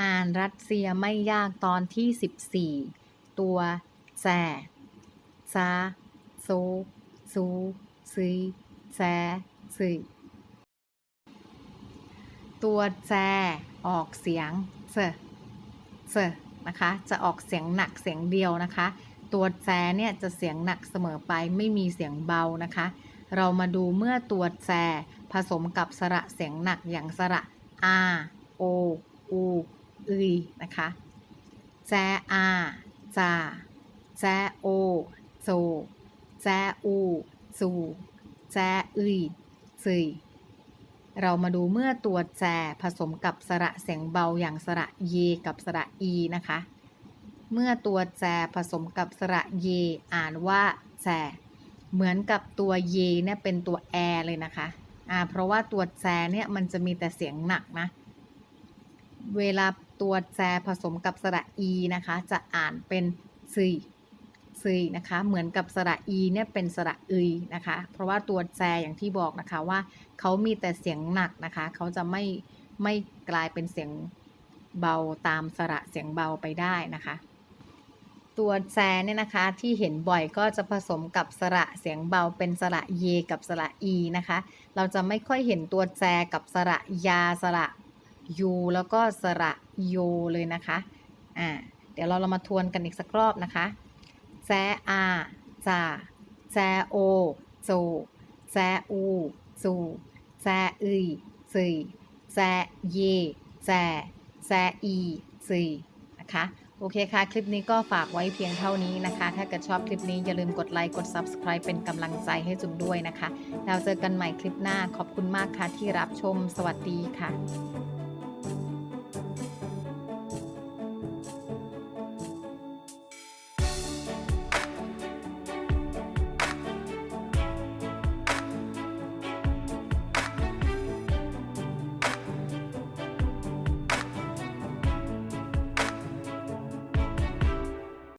อ่านรัสเซียไม่ยากตอนที่ 14 ตัวแซซาโซซูซีแซซีตัวแจออกเสียงเซเซนะคะ จะออกเสียงหนักเสียงเดียวนะคะ ตัวแจเนี่ยจะเสียงหนักเสมอไปไม่มีเสียงเบานะคะ เรามาดูเมื่อตัวแจผสมกับสระเสียงหนักอย่างสระอาโออู อึยนะคะแจอาจาแจโอโซแจอูซูแจอึยซึยเรามาดูเมื่อตัวแจผสมกับสระเสียงเบาอย่างสระเยกับสระอีนะคะ เมื่อตัวแจผสมกับสระเยอ่านว่าแจเหมือนกับตัวเยเนี่ยเป็นตัวแอเลยนะคะอ่าเพราะว่าตัวแจเนี่ยมันจะมีแต่เสียงหนักนะ เวลา ตัวแจผสมกับสระอีนะคะ จะอ่านเป็นซีซีนะคะ เหมือนกับสระอีเนี่ยเป็นสระอึยนะคะ เพราะว่าตัวแจอย่างที่บอกนะคะว่าเขามีแต่เสียงหนักนะคะ เขาจะไม่ไม่กลายเป็นเสียงเบาตามสระเสียงเบาไปได้นะคะ ตัวแซเนี่ยนะคะที่เห็นบ่อยก็จะผสมกับสระเสียงเบาเป็นสระเยกับสระอีนะคะ เราจะไม่ค่อยเห็นตัวแจกับสระยาสระยูแล้วก็สระ โยเลยนะคะอ่าเดี๋ยวเราเรามาทวนกันอีกสักรอบนะคะแจอาจาแจโอโจแจอูซูแจอึยซีแจเยแจแจอีซีนะคะโอเคค่ะ คลิปนี้ก็ฝากไว้เพียงเท่านี้นะคะ ถ้าเกิดชอบคลิปนี้อย่าลืมกดไลค์ กด Subscribe เป็นกำลังใจให้จุ๋มด้วยนะคะ แล้วเจอกันใหม่คลิปหน้าขอบคุณมากค่ะที่รับชมสวัสดีค่ะ